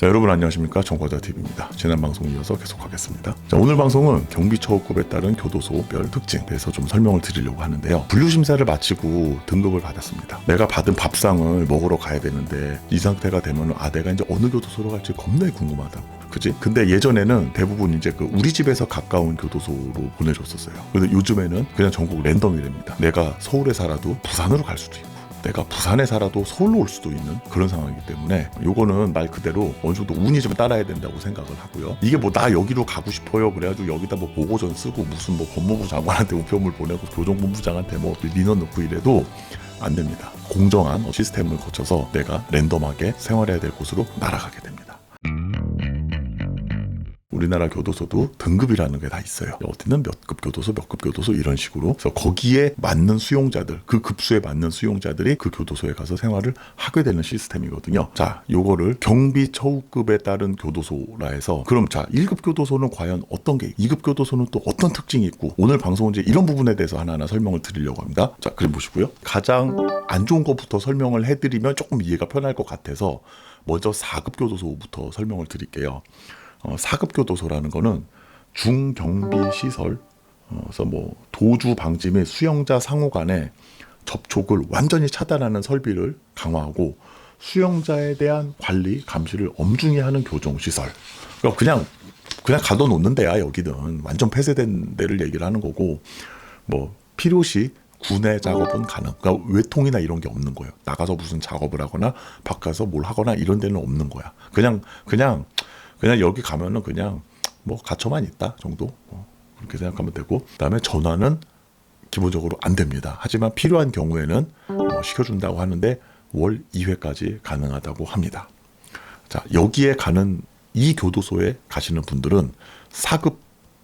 자 여러분 안녕하십니까 정과자TV입니다. 지난 방송 이어서 계속하겠습니다. 자 오늘 방송은 경비처우급에 따른 교도소별 특징에 대해서 좀 설명을 드리려고 하는데요. 분류심사를 마치고 등급을 받았습니다. 내가 받은 밥상을 먹으러 가야 되는데 이 상태가 되면 아 내가 이제 어느 교도소로 갈지 겁나게 궁금하다고. 그지? 근데 예전에는 대부분 이제 그 우리 집에서 가까운 교도소로 보내줬었어요. 근데 요즘에는 그냥 전국 랜덤이랍니다. 내가 서울에 살아도 부산으로 갈 수도 있고. 내가 부산에 살아도 서울로 올 수도 있는 그런 상황이기 때문에 요거는 말 그대로 어느 정도 운이 좀 따라야 된다고 생각을 하고요. 이게 뭐 나 여기로 가고 싶어요. 그래가지고 여기다 뭐 보고전 쓰고 무슨 뭐 법무부 장관한테 우편물 보내고 교정본부장한테 뭐 민원 넣고 이래도 안 됩니다. 공정한 시스템을 거쳐서 내가 랜덤하게 생활해야 될 곳으로 날아가게 됩니다. 우리나라 교도소도 등급이라는 게 다 있어요. 어디는 몇 급 교도소, 몇 급 교도소 이런 식으로. 그래서 거기에 맞는 수용자들, 그 급수에 맞는 수용자들이 그 교도소에 가서 생활을 하게 되는 시스템이거든요. 자, 요거를 경비 처우급에 따른 교도소라 해서 그럼 자, 1급 교도소는 과연 어떤 게, 2급 교도소는 또 어떤 특징이 있고 오늘 방송은 이제 이런 부분에 대해서 하나하나 설명을 드리려고 합니다. 자, 그림 보시고요. 가장 안 좋은 것부터 설명을 해드리면 조금 이해가 편할 것 같아서 먼저 4급 교도소부터 설명을 드릴게요. 어, 4급 교도소라는 거는 중경비 시설, 어, 그래서 뭐 도주 방지 및 수용자 상호 간의 접촉을 완전히 차단하는 설비를 강화하고 수용자에 대한 관리 감시를 엄중히 하는 교정 시설. 그러니까 그냥 그냥 가둬놓는 데야 여기는 완전 폐쇄된 데를 얘기를 하는 거고 뭐 필요시 군내 작업은 가능. 그러니까 외통이나 이런 게 없는 거예요. 나가서 무슨 작업을 하거나 바꿔서 뭘 하거나 이런 데는 없는 거야. 그냥 그냥 그냥 여기 가면은 그냥 뭐 갇혀만 있다 정도 뭐 그렇게 생각하면 되고 그다음에 전화는 기본적으로 안 됩니다. 하지만 필요한 경우에는 뭐 시켜준다고 하는데 월 2회까지 가능하다고 합니다. 자 여기에 가는 이 교도소에 가시는 분들은 4급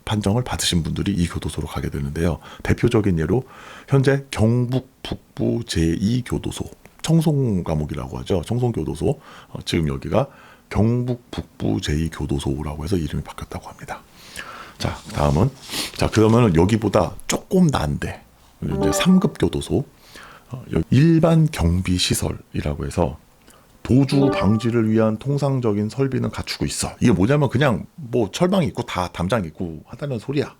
판정을 받으신 분들이 이 교도소로 가게 되는데요. 대표적인 예로 현재 경북 북부 제2교도소 청송 감옥이라고 하죠. 청송교도소 어, 지금 여기가 경북 북부 제2교도소라고 해서 이름이 바뀌었다고 합니다. 자, 다음은 자, 그러면은 여기보다 조금 난데 이제 3급 교도소 어, 일반 경비 시설이라고 해서 도주 방지를 위한 통상적인 설비는 갖추고 있어. 이게 뭐냐면 그냥 뭐 철망 있고 다 담장 있고 하다는 소리야.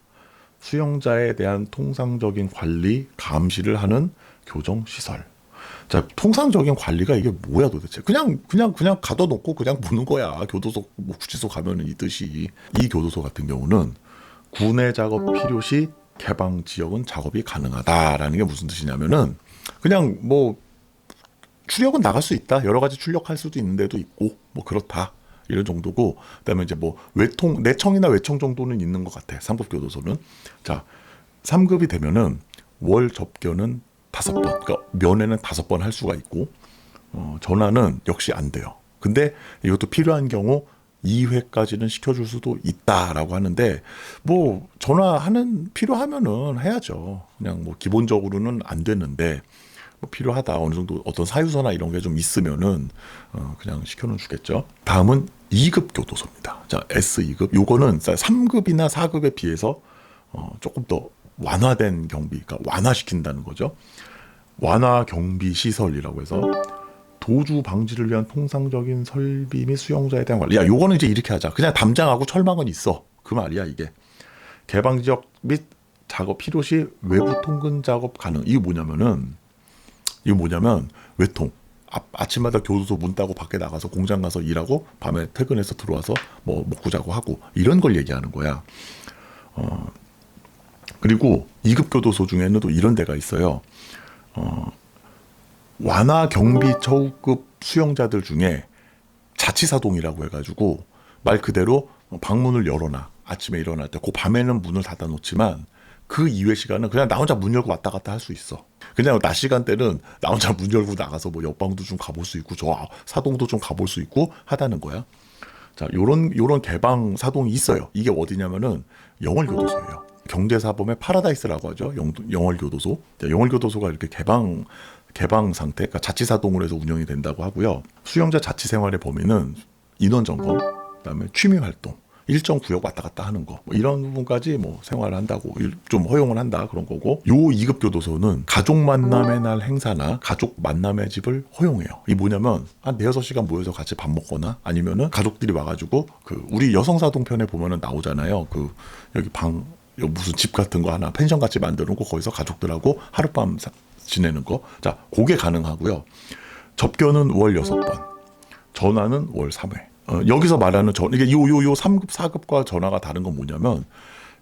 수용자에 대한 통상적인 관리, 감시를 하는 교정 시설. 자, 통상적인 관리가 이게 뭐야 도대체? 그냥 그냥 그냥 가둬놓고 그냥 보는 거야. 교도소 뭐 구치소 가면은 이 뜻이 이 교도소 같은 경우는 군내 작업 필요 시 개방 지역은 작업이 가능하다라는 게 무슨 뜻이냐면은 그냥 뭐 출력은 나갈 수 있다. 여러 가지 출력할 수도 있는데도 있고 뭐 그렇다. 이런 정도고 그다음에 이제 뭐 외통 내청이나 외청 정도는 있는 것 같아. 3급 교도소는 자 3급이 되면은 월 접견은 다섯 번, 그러니까 면회는 다섯 번 할 수가 있고 어, 전화는 역시 안 돼요. 근데 이것도 필요한 경우 2회까지는 시켜줄 수도 있다라고 하는데 뭐 전화하는 필요하면은 해야죠. 그냥 뭐 기본적으로는 안 되는데 뭐 필요하다 어느 정도 어떤 사유서나 이런 게 좀 있으면은 어, 그냥 시켜는 주겠죠. 다음은 2급 교도소입니다. 자 S 2급 요거는 3급이나 4급에 비해서 어, 조금 더 완화된 경비, 그러니까 완화시킨다는 거죠. 완화 경비 시설이라고 해서 도주 방지를 위한 통상적인 설비 및 수용자에 대한 관리. 야, 요거는 이제 이렇게 하자. 그냥 담장하고 철망은 있어. 그 말이야, 이게. 개방 지역 및 작업 필요시 외부 통근 작업 가능. 이게 뭐냐면은 이거 뭐냐면 외통. 아, 아침마다 교도소 문 따고 밖에 나가서 공장 가서 일하고 밤에 퇴근해서 들어와서 뭐 먹고 자고 하고 이런 걸 얘기하는 거야. 어, 그리고 2급 교도소 중에는 또 이런 데가 있어요. 어, 완화 경비 처우급 수용자들 중에 자치사동이라고 해가지고 말 그대로 방문을 열어놔. 아침에 일어날 때. 그 밤에는 문을 닫아놓지만 그 이외 시간은 그냥 나 혼자 문 열고 왔다 갔다 할 수 있어. 그냥 낮 시간대는 나 혼자 문 열고 나가서 뭐 옆방도 좀 가볼 수 있고 저 사동도 좀 가볼 수 있고 하다는 거야. 자, 요런 요런 개방 사동이 있어요. 이게 어디냐면은 영월교도소예요. 경제사범의 파라다이스라고 하죠. 영, 영월교도소. 영월교도소가 이렇게 개방 개방 상태, 그러니까 자치사동으로 해서 운영이 된다고 하고요. 수용자 자치 생활의 범위는 인원 점검, 그다음에 취미 활동 일정 구역 왔다 갔다 하는 거. 뭐 이런 부분까지 뭐 생활을 한다고 일- 좀 허용을 한다 그런 거고. 요 2급 교도소는 가족 만남의 날 행사나 가족 만남의 집을 허용해요. 이 뭐냐면 한 네여섯 시간 모여서 같이 밥 먹거나 아니면은 가족들이 와가지고 그 우리 여성사동 편에 보면은 나오잖아요. 그 여기 방 무슨 집 같은 거 하나 펜션 같이 만들어 놓고 거기서 가족들하고 하룻밤 사- 지내는 거. 자, 그게 가능하고요. 접견은 월 여섯 번 전화는 월 3회. 어, 여기서 말하는 전 이게 요요요 3급 4급과 전화가 다른 건 뭐냐면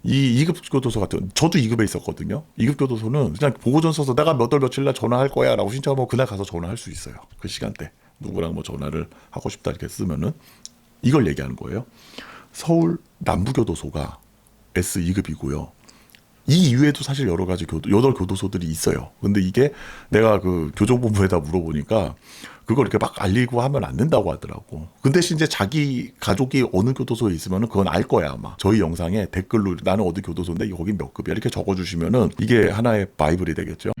이 2급 교도소 같은 저도 2급에 있었거든요. 2급 교도소는 그냥 보고전 써서 내가 몇 월 며칠 날 전화할 거야라고 신청하면 그날 가서 전화할 수 있어요. 그 시간대 누구랑 뭐 전화를 하고 싶다 이렇게 쓰면은 이걸 얘기하는 거예요. 서울 남부교도소가 S 2급이고요. 이 이외에도 사실 여러 가지 교도, 여덟 교도소들이 있어요. 근데 이게 내가 그 교정본부에다 물어보니까 그걸 이렇게 막 알리고 하면 안 된다고 하더라고. 근데 이제 자기 가족이 어느 교도소에 있으면은 그건 알 거야 아마. 저희 영상에 댓글로 나는 어디 교도소인데 거기 몇 급이야 이렇게 적어주시면은 이게 하나의 바이블이 되겠죠.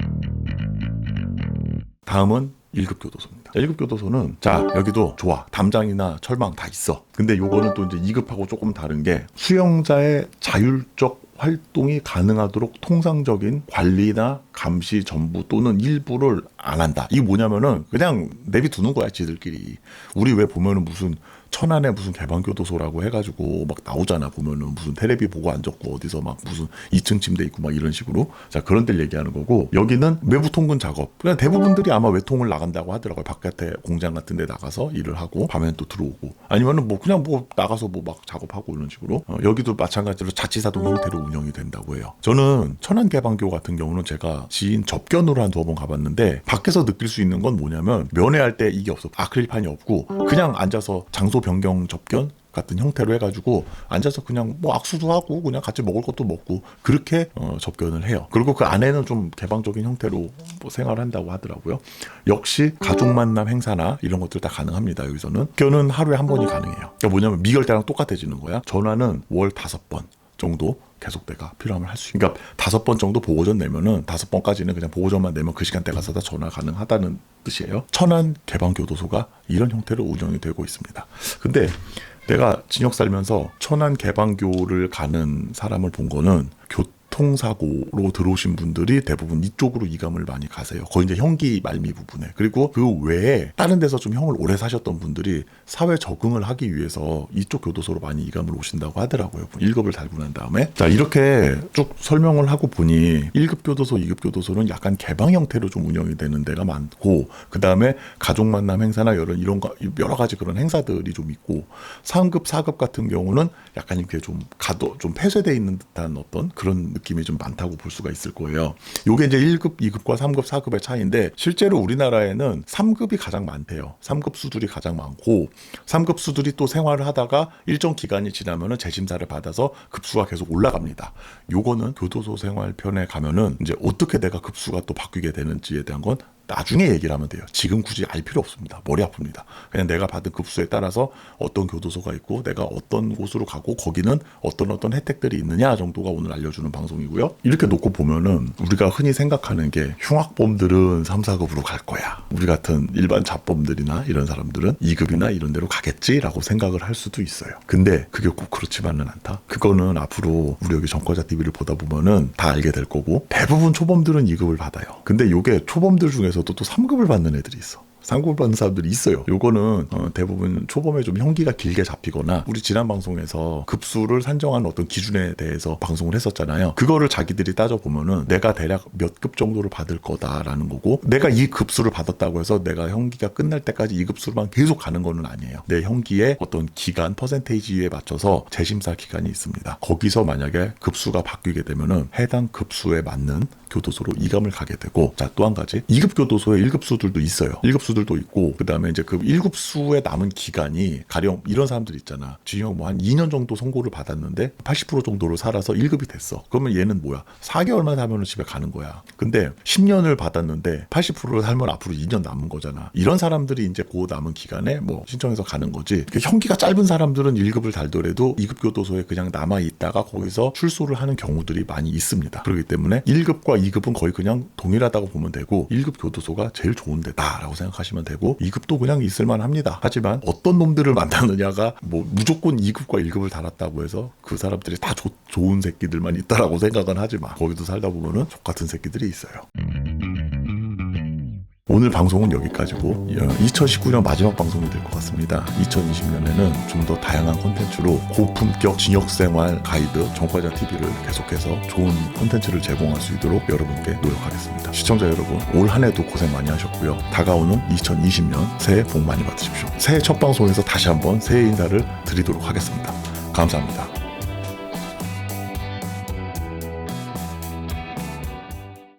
다음은 1급 교도소입니다. 1급 교도소는 자 여기도 좋아 담장이나 철망 다 있어. 근데 요거는 또 이제 2급하고 조금 다른 게 수용자의 자율적 활동이 가능하도록 통상적인 관리나 감시 전부 또는 일부를 안 한다. 이게 뭐냐면은 그냥 내비두는 거야 지들끼리. 우리 왜 보면은 무슨 천안에 무슨 개방교도소라고 해가지고 막 나오잖아 보면은. 무슨 테레비 보고 앉았고 어디서 막 무슨 2층 침대 있고 막 이런 식으로. 자 그런 데를 얘기하는 거고. 여기는 외부 통근 작업. 그냥 대부분들이 아마 외통을 나간다고 하더라고요. 바깥에 공장 같은 데 나가서 일을 하고 밤에는 또 들어오고. 아니면은 뭐 그냥 뭐 나가서 뭐 막 작업하고 이런 식으로. 어, 여기도 마찬가지로 자치사동 형태로 운영이 된다고 해요. 저는 천안 개방교 같은 경우는 제가 지인 접견으로 한 두어 번 가봤는데 밖에서 느낄 수 있는 건 뭐냐면 면회할 때 이게 없어. 아크릴판이 없고 그냥 앉아서 장소 변경 접견 같은 형태로 해가지고 앉아서 그냥 뭐 악수도 하고 그냥 같이 먹을 것도 먹고 그렇게 어, 접견을 해요. 그리고 그 안에는 좀 개방적인 형태로 뭐 생활한다고 하더라고요. 역시 가족 만남 행사나 이런 것들 다 가능합니다. 여기서는 접견은 하루에 한 번이 가능해요. 그러니까 뭐냐면 미결대랑 똑같아지는 거야. 전화는 월 다섯 번 정도 계속대가 필요하면 할 수 있고 그러니까 다섯 번 정도 보고전 내면은 다섯 번까지는 그냥 보고전만 내면 그 시간대 가서 다 전화 가능하다는 뜻이에요. 천안 개방 교도소가 이런 형태로 운영이 되고 있습니다. 근데 내가 진역 살면서 천안 개방교를 가는 사람을 본 거는 교 통사고로 들어오신 분들이 대부분 이쪽으로 이감을 많이 가세요. 거의 이제 형기 말미 부분에. 그리고 그 외에 다른 데서 좀 형을 오래 사셨던 분들이 사회 적응을 하기 위해서 이쪽 교도소로 많이 이감을 오신다고 하더라고요. 1급을 달고 난 다음에. 자, 이렇게 쭉 설명을 하고 보니 1급 교도소, 2급 교도소는 약간 개방 형태로 좀 운영이 되는 데가 많고, 그 다음에 가족 만남 행사나 이런 거, 여러 가지 그런 행사들이 좀 있고, 3급, 4급 같은 경우는 약간 이렇게 좀 가도, 좀 폐쇄되어 있는 듯한 어떤 그런 느낌 이 좀 많다고 볼 수가 있을 거예요. 요게 이제 1급, 2급과 3급, 4급의 차이인데, 실제로 우리나라에는 3급이 가장 많대요. 3급 수들이 가장 많고, 3급 수들이 또 생활을 하다가 일정 기간이 지나면은 재심사를 받아서 급수가 계속 올라갑니다. 요거는 교도소 생활편에 가면은 이제 어떻게 내가 급수가 또 바뀌게 되는지에 대한 건 나중에 얘기를 하면 돼요. 지금 굳이 알 필요 없습니다. 머리 아픕니다. 그냥 내가 받은 급수에 따라서 어떤 교도소가 있고 내가 어떤 곳으로 가고 거기는 어떤 어떤 혜택들이 있느냐 정도가 오늘 알려주는 방송이고요. 이렇게 놓고 보면은 우리가 흔히 생각하는 게 흉악범들은 3, 4급으로 갈 거야. 우리 같은 일반 잡범들이나 이런 사람들은 2급이나 이런 데로 가겠지라고 생각을 할 수도 있어요. 근데 그게 꼭 그렇지만은 않다. 그거는 앞으로 우리 여기 정거자 TV를 보다 보면은 다 알게 될 거고 대부분 초범들은 2급을 받아요. 근데 요게 초범들 중에서 도 또 3급을 받는 애들이 있어. 상급을 받는 사람들이 있어요. 요거는 어, 대부분 초범에 좀 형기가 길게 잡히거나 우리 지난 방송에서 급수를 산정하는 어떤 기준에 대해서 방송을 했었잖아요. 그거를 자기들이 따져 보면은 내가 대략 몇 급 정도를 받을 거다라는 거고 내가 이 급수를 받았다고 해서 내가 형기가 끝날 때까지 이 급수로만 계속 가는 거는 아니에요. 내 형기의 어떤 기간 퍼센테이지에 맞춰서 재심사 기간이 있습니다. 거기서 만약에 급수가 바뀌게 되면은 해당 급수에 맞는 교도소로 이감을 가게 되고 자 또 한 가지 2급 교도소에 1급수들도 있어요. 1급수 들도 있고 그다음에 이제 그 1급수에 남은 기간이 가령 이런 사람들 있잖아. 징역 뭐 한 2년 정도 선고를 받았는데 80% 정도로 살아서 1급이 됐어. 그러면 얘는 뭐야? 4개월만 살면 집에 가는 거야. 근데 10년을 받았는데 80%를 살면 앞으로 2년 남은 거잖아. 이런 사람들이 이제 그 남은 기간에 뭐 신청해서 가는 거지. 이렇게 형기가 짧은 사람들은 1급을 달더라도 2급 교도소에 그냥 남아 있다가 거기서 출소를 하는 경우들이 많이 있습니다. 그렇기 때문에 1급과 2급은 거의 그냥 동일하다고 보면 되고 1급 교도소가 제일 좋은 데다라고 생각합니다. 생각하시면 되고 2급도 그냥 있을만 합니다. 하지만 어떤 놈들을 만나느냐가 뭐 무조건 2급과 1급을 달았다고 해서 그 사람들이 다 좋- 좋은 새끼들만 있다라고 생각은 하지 마. 거기도 살다 보면은 족 같은 새끼들이 있어요. 오늘 방송은 여기까지고 2019년 마지막 방송이 될 것 같습니다. 2020년에는 좀 더 다양한 콘텐츠로 고품격 징역생활 가이드 정과자 TV를 계속해서 좋은 콘텐츠를 제공할 수 있도록 여러분께 노력하겠습니다. 시청자 여러분 올 한 해도 고생 많이 하셨고요. 다가오는 2020년 새해 복 많이 받으십시오. 새해 첫 방송에서 다시 한번 새해 인사를 드리도록 하겠습니다. 감사합니다.